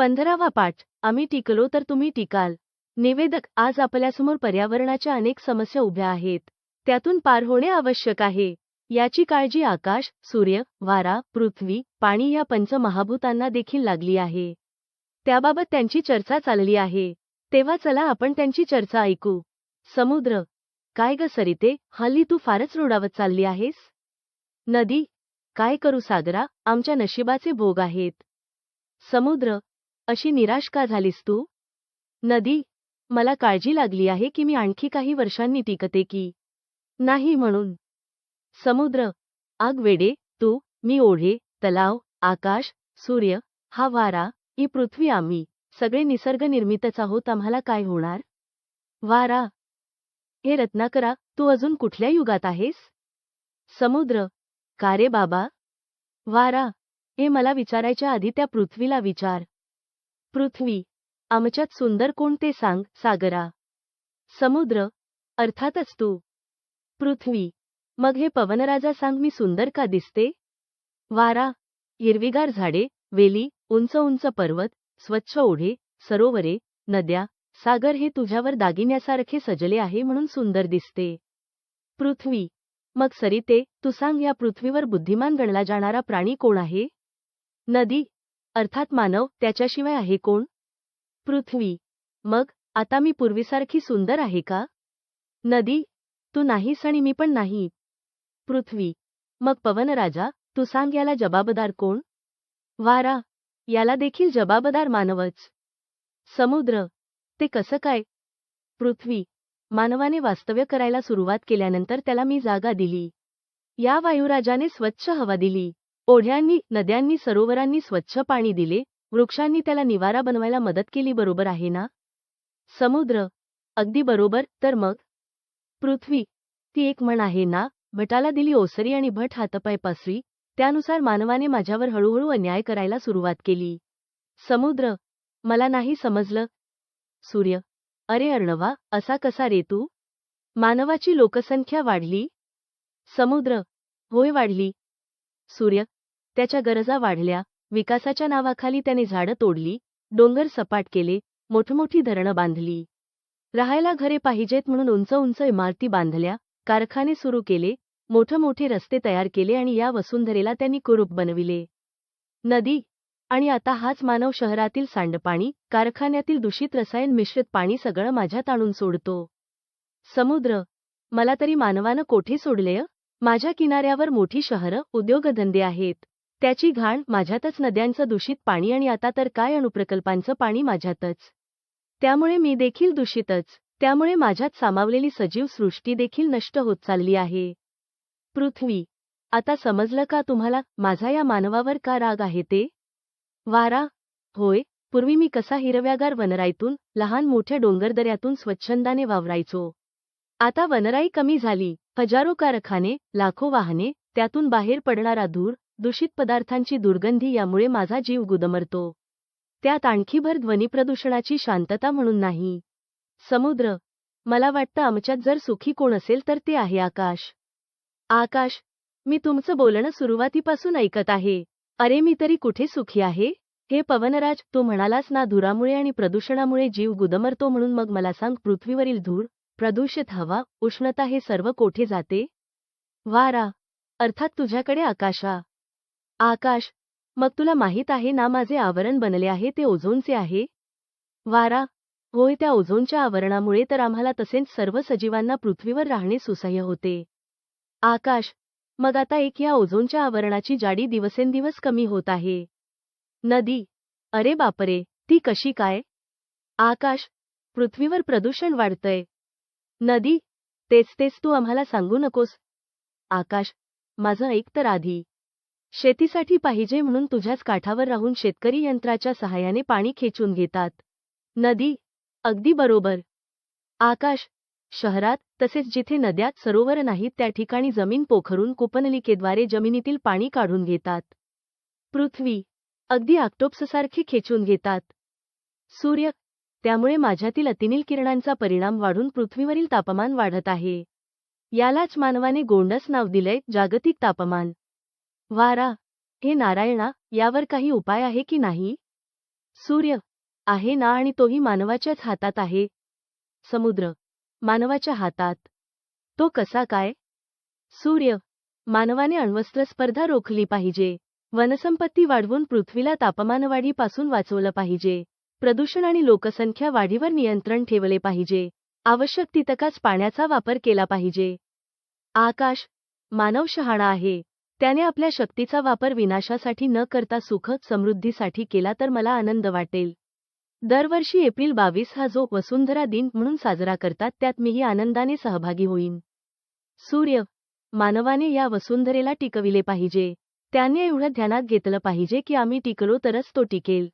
पंधरावा पाठ आम्ही टिकलो तर तुम्ही टिकाल. निवेदक आज आपल्यासमोर पर्यावरणाच्या अनेक समस्या उभ्या आहेत. त्यातून पार होणे आवश्यक आहे. याची काळजी आकाश सूर्य वारा पृथ्वी पाणी या पंचमहाभूतांना देखील लागली आहे. त्याबाबत त्यांची चर्चा चालली आहे. तेव्हा चला आपण त्यांची चर्चा ऐकू. समुद्र. काय ग सरिते हल्ली तू फारच रोडावत चालली आहेस? नदी. काय करू सागरा आमच्या नशिबाचे भोग आहेत. समुद्र. अशी निराश का झालीस तू? नदी मला काळजी लागली आहे की मी आणखी काही वर्षांनी टिकते की? नाही म्हणून. समुद्र आग वेडे तू मी ओढे तलाव आकाश सूर्य हा वारा ही पृथ्वी आम्ही सगळे निसर्ग निर्मितच आहोत आम्हाला काय होणार? वारा. हे रत्नाकरा तू अजून कुठल्या युगात आहेस? समुद्र. का रे बाबा? वारा. हे मला विचारायच्या आधी त्या पृथ्वीला विचार. पृथ्वी. आमच्यात सुंदर कोणते सांग सागरा. समुद्र. अर्थातच तू. पृथ्वी. मग हे पवनराजा सांग मी सुंदर का दिसते? वारा. हिरवीगार झाडे वेली उंच उंच पर्वत स्वच्छ ओढे सरोवरे नद्या. सागर हे तुझ्यावर दागिन्यासारखे सजले आहे म्हणून सुंदर दिसते. पृथ्वी. मग सरिते तू सांग या पृथ्वीवर बुद्धिमान गणला जाणारा प्राणी कोण आहे? नदी. अर्थात मानव त्याच्याशिवाय आहे कोण? पृथ्वी. मग आता मी पूर्वीसारखी सुंदर आहे का? नदी. तू नाहीस आणि मी पण नाही. पृथ्वी. मग पवनराजा तू सांग याला जबाबदार कोण? वारा. याला देखील जबाबदार मानवच. समुद्र. ते कसं काय? पृथ्वी. मानवाने वास्तव्य करायला सुरुवात केल्यानंतर त्याला मी जागा दिली. या वायुराजाने स्वच्छ हवा दिली. ओढ्यांनी नद्यांनी सरोवरांनी स्वच्छ पाणी दिले वृक्षांनी त्याला निवारा बनवायला मदत केली बरोबर आहे ना? समुद्र. अगदी बरोबर तर मग? पृथ्वी. ती एक म्हण आहे ना भटाला दिली ओसरी आणि भट हातपाय पसरी त्यानुसार मानवाने माझ्यावर हळूहळू अन्याय करायला सुरुवात केली. समुद्र. मला नाही समजलं. सूर्य. अरे अर्णवा असा कसा रे तू? मानवाची लोकसंख्या वाढली? समुद्र. होय वाढली. सूर्य. त्याच्या गरजा वाढल्या विकासाच्या नावाखाली त्याने झाडं तोडली डोंगर सपाट केले मोठमोठी धरणं बांधली. राहायला घरे पाहिजेत म्हणून उंच उंच इमारती बांधल्या कारखाने सुरू केले मोठमोठे रस्ते तयार केले आणि या वसुंधरेला त्यांनी कुरूप बनविले. नदी आणि आता हाच मानव शहरातील सांडपाणी कारखान्यातील दूषित रसायन मिश्रित पाणी सगळं माझ्यात आणून सोडतो. समुद्र मला तरी मानवानं कोठे सोडलेय? माझ्या किनाऱ्यावर मोठी शहरं उद्योगधंदे आहेत. त्याची घाण माझ्यातच नद्यांचं दूषित पाणी आणि आता तर काय अणुप्रकल्पांचं पाणी माझ्यातच. त्यामुळे मी देखील दूषितच. त्यामुळे माझ्यात सामावलेली सजीव सृष्टी देखील नष्ट होत चालली आहे. पृथ्वी. आता समजलं का तुम्हाला माझा या मानवावर का राग आहे ते? वारा. होय. पूर्वी मी कसा हिरव्यागार वनराईतून लहान मोठ्या डोंगरदऱ्यातून स्वच्छंदाने वावरायचो. आता वनराई कमी झाली. हजारो कारखाने लाखो वाहने त्यातून बाहेर पडणारा धूर दूषित पदार्थांची दुर्गंधी यामुळे माझा जीव गुदमरतो. त्यात आणखी भर ध्वनीप्रदूषणाची शांतता म्हणून नाही. समुद्र. मला वाटतं आमच्यात जर सुखी कोण असेल तर ते आहे आकाश. आकाश. मी तुमचं बोलणं सुरुवातीपासून ऐकत आहे. अरे मी तरी कुठे सुखी आहे? हे पवनराज तू म्हणालास ना धुरामुळे आणि प्रदूषणामुळे जीव गुदमरतो म्हणून मग मला सांग पृथ्वीवरील धूर प्रदूषित हवा उष्णता हे सर्व कोठे जाते? वारा. अर्थात तुझ्याकडे आकाशा. आकाश मग तुला माहीत आहे ना माझे आवरण बनले आहे ते ओझोनचे आहे? वारा होय त्या ओझोनच्या आवरणामुळे तर आम्हाला तसेच सर्व सजीवांना पृथ्वीवर राहणे सुसह्य होते. आकाश मग आता एक या ओझोनच्या आवरणाची जाडी दिवसेंदिवस कमी होत आहे. नदी अरे बापरे ती कशी काय? आकाश पृथ्वीवर प्रदूषण वाढतंय. नदी तेच तेच तू आम्हाला सांगू नकोस. आकाश माझं ऐक तर आधी. शेतीसाठी पाहिजे म्हणून तुझ्याच काठावर राहून शेतकरी यंत्राच्या सहाय्याने पाणी खेचून घेतात. नदी. अगदी बरोबर. आकाश. शहरात तसेच जिथे नद्यात सरोवर नाहीत त्या ठिकाणी जमीन पोखरून कुपनलिकेद्वारे जमिनीतील पाणी काढून घेतात. पृथ्वी. अगदी आक्टोप्ससारखी खेचून घेतात. सूर्य. त्यामुळे माझ्यातील अतिनील किरणांचा परिणाम वाढून पृथ्वीवरील तापमान वाढत आहे. यालाच मानवाने गोंडस नाव दिलंय जागतिक तापमान. वारा हे नारायणा यावर काही उपाय आहे की नाही? सूर्य आहे ना आणि तोही मानवाच्याच हातात आहे. समुद्र मानवाच्या हातात. तो कसा काय? सूर्य मानवाने अण्वस्त्र स्पर्धा रोखली पाहिजे. वनसंपत्ती वाढवून पृथ्वीला तापमानवाढीपासून वाचवलं पाहिजे. प्रदूषण आणि लोकसंख्या वाढीवर नियंत्रण ठेवले पाहिजे. आवश्यक तितकाच पाण्याचा वापर केला पाहिजे. आकाश मानव शहाणा आहे. त्याने आपल्या शक्तीचा वापर विनाशासाठी न करता सुख समृद्धीसाठी केला तर मला आनंद वाटेल. दरवर्षी एप्रिल बावीस हा जो वसुंधरा दिन म्हणून साजरा करतात त्यात मीही आनंदाने सहभागी होईन. सूर्य मानवाने या वसुंधरेला टिकविले पाहिजे. त्याने एवढं ध्यानात घेतलं पाहिजे की आम्ही टिकलो तरच तो टिकेल.